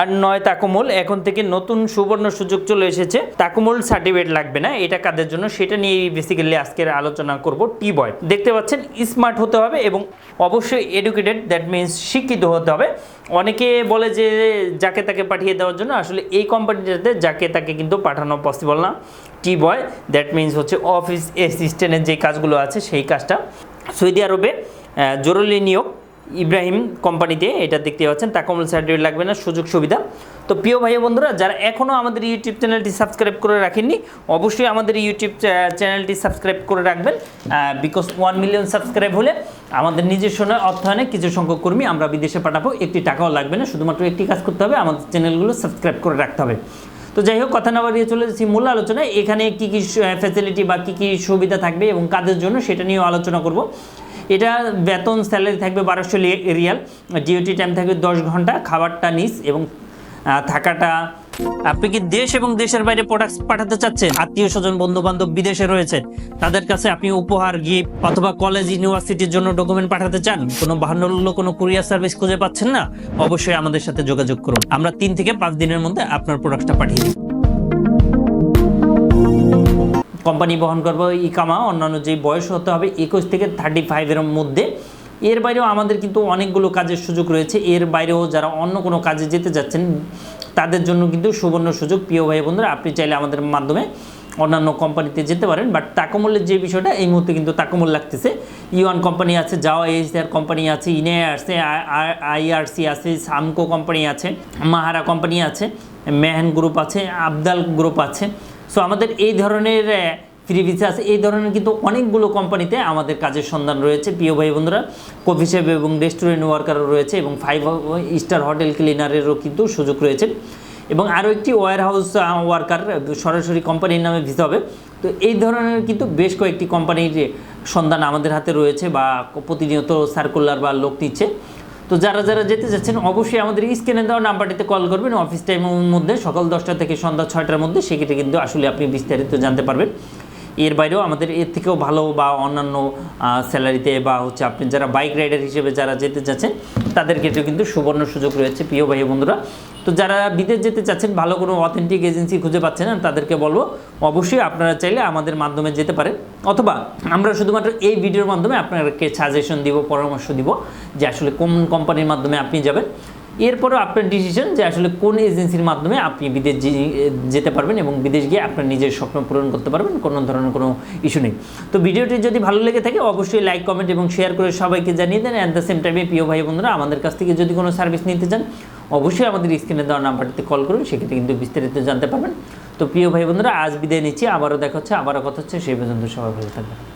আর নয় তাকুমুল, এখন থেকে নতুন সুবর্ণ সুযোগ চলে এসেছে। তাকুমুল সার্টিফিকেট লাগবে না, এটা কাদের জন্য? সেটা নিয়ে বেসিক্যালি আজকের আলোচনা করব টি বয় দেখতে পাচ্ছেন স্মার্ট হতে হবে এবং অবশ্যই এডুকেটেড দ্যাট মিনস শিক্ষিত হতে হবে। অনেকে বলে যে যাকে তাকে পাঠিয়ে দেওয়ার জন্য, আসলে এই কোম্পানিটাতে যাকে তাকে কিন্তু পাঠানো পসিবল না। টি বয় দ্যাট মিনস হচ্ছে অফিস অ্যাসিস্ট্যান্টের যে কাজগুলো আছে, সেই কাজটা সৌদি আরবে জরুরি নিয়োগ ইব্রাহিম কোম্পানিতে এটা দেখতে পাচ্ছেন তাকমল সার্টিফিকেট লাগবে না, সুযোগ সুবিধা। তো প্রিয় ভাই বন্ধুরা, যারা এখনও আমাদের ইউটিউব চ্যানেলটি সাবস্ক্রাইব করে রাখেননি, অবশ্যই আমাদের ইউটিউব চ্যানেলটি সাবস্ক্রাইব করে রাখবেন বিকজ ওয়ান মিলিয়ন সাবস্ক্রাইব হলে আমাদের নিজস্ব অর্থায়নে কিছু সংখ্যক কর্মী আমরা বিদেশে পাঠাবো, একটি টাকাও লাগবে না, শুধুমাত্র একটি কাজ করতে হবে, আমাদের চ্যানেলগুলো সাবস্ক্রাইব করে রাখতে হবে। তো যাই হোক, কথা না বাড়িয়ে চলে যাচ্ছি মূল আলোচনায়, এখানে কী কী ফ্যাসিলিটি বা কী কী সুবিধা থাকবে এবং কাদের জন্য সেটা নিয়েও আলোচনা করব। এটা বেতন স্যালারি থাকবে বারোশো রিয়াল ডিউটি টাইম থাকবে দশ ঘণ্টা, খাবারটা নিস এবং থাকাটা। আপনি কি দেশ এবং দেশের বাইরে প্রোডাক্ট পাঠাতে চাচ্ছেন? আত্মীয় স্বজন বন্ধু বান্ধব বিদেশে রয়েছেন তাদের কাছে আপনি উপহার গিফট অথবা কলেজ ইউনিভার্সিটির জন্য ডকুমেন্ট পাঠাতে চান? কোনো বাহান্ন কোনো কুরিয়ার সার্ভিস খুঁজে পাচ্ছেন না? অবশ্যই আমাদের সাথে যোগাযোগ করুন। আমরা তিন থেকে পাঁচ দিনের মধ্যে আপনার প্রোডাক্টটা পাঠিয়ে দিই। কোম্পানি বহন করব ইকামা অন্যান্য যে বয়স হতে হবে, একুশ থেকে থার্টি ফাইভের মধ্যে। এর বাইরেও আমাদের কিন্তু অনেকগুলো কাজের সুযোগ রয়েছে। এর বাইরেও যারা অন্য কোনো কাজে যেতে যাচ্ছেন, তাদের জন্য কিন্তু সুবর্ণ সুযোগ। প্রিয় ভাই বন্ধুরা, আপনি চাইলে আমাদের মাধ্যমে অন্যান্য কোম্পানিতে যেতে পারেন। বাট তাকমূল্যের যে বিষয়টা, এই মুহূর্তে কিন্তু তাকমূল লাগতেছে। ইউয়ান কোম্পানি আছে যাওয়া এইচআর কোম্পানি আছে ইনে আছে আইআরসি আছে সামকো কোম্পানি আছে মাহারা কোম্পানি আছে মেহেন গ্রুপ আছে আবদাল গ্রুপ আছে। সো আমাদের এই ধরনের ফ্রি ভিসা আছে এই ধরনের কিন্তু অনেকগুলো কোম্পানিতে আমাদের কাজের সন্ধান রয়েছে। প্রিয় ভাই বন্ধুরা কফি শেপ এবং রেস্টুরেন্ট ওয়ার্কারও রয়েছে এবং ফাইভ স্টার হোটেল ক্লিনারেরও কিন্তু সুযোগ রয়েছে। এবং আরও একটি ওয়ার হাউস ওয়ার্কার সরাসরি কোম্পানির নামে ভিসা হবে। তো এই ধরনের কিন্তু বেশ কয়েকটি কোম্পানির সন্ধান আমাদের হাতে রয়েছে বা প্রতিনিয়ত সার্কুলার বা লোক নিচ্ছে। তো যারা যারা যেতে চাচ্ছেন অবশ্যই আমাদের স্ক্রিনে দেওয়া নাম্বারটিতে কল করবেন। অফিস টাইমের মধ্যে, সকাল দশটা থেকে সন্ধ্যা ছয়টার মধ্যে, সেক্ষেত্রে কিন্তু আসলে আপনি বিস্তারিত জানতে পারবেন। এর বাইরেও আমাদের এর থেকেও ভালো বা অন্যান্য স্যালারিতে বা হচ্ছে আপনি যারা বাইক রাইডার হিসেবে যারা যেতে চাচ্ছেন তাদের ক্ষেত্রে কিন্তু সুবর্ণ সুযোগ রয়েছে, প্রিয় ভাই বন্ধুরা। তো যারা বিদেশ যেতে চাচ্ছেন, ভালো কোনো অথেন্টিক এজেন্সি খুঁজে পাচ্ছেন না, তাদেরকে বলব, অবশ্যই আপনারা চাইলে আমাদের মাধ্যমে যেতে পারেন। অথবা আমরা শুধুমাত্র এই ভিডিওর মাধ্যমে আপনাকে সাজেশন দিব, পরামর্শ দিব যে আসলে কোন কোম্পানির মাধ্যমে আপনি যাবেন। এরপরও আপনার ডিসিশন যে আসলে কোন এজেন্সির মাধ্যমে আপনি বিদেশ যেতে পারবেন এবং বিদেশ গিয়ে আপনার নিজের স্বপ্ন পূরণ করতে পারবেন, কোনো ধরনের কোনো ইস্যু নেই। তো ভিডিওটি যদি ভালো লেগে থাকে, অবশ্যই লাইক কমেন্ট এবং শেয়ার করে সবাইকে জানিয়ে দেন। অ্যাট দ্য সেম টাইমে প্রিয় ভাই বন্ধুরা, আমাদের কাছ থেকে যদি কোনো সার্ভিস নিতে চান, অবশ্যই আমাদের স্ক্রিনে দেওয়া নাম্বারটিতে কল করুন, সেক্ষেত্রে কিন্তু বিস্তারিত জানতে পারবেন। তো প্রিয় ভাই বন্ধুরা, আজ বিদায় নিচ্ছি। আবারও দেখা হচ্ছে, আবারও কথা হচ্ছে সেই পর্যন্ত সবাই ভালো থাকবেন।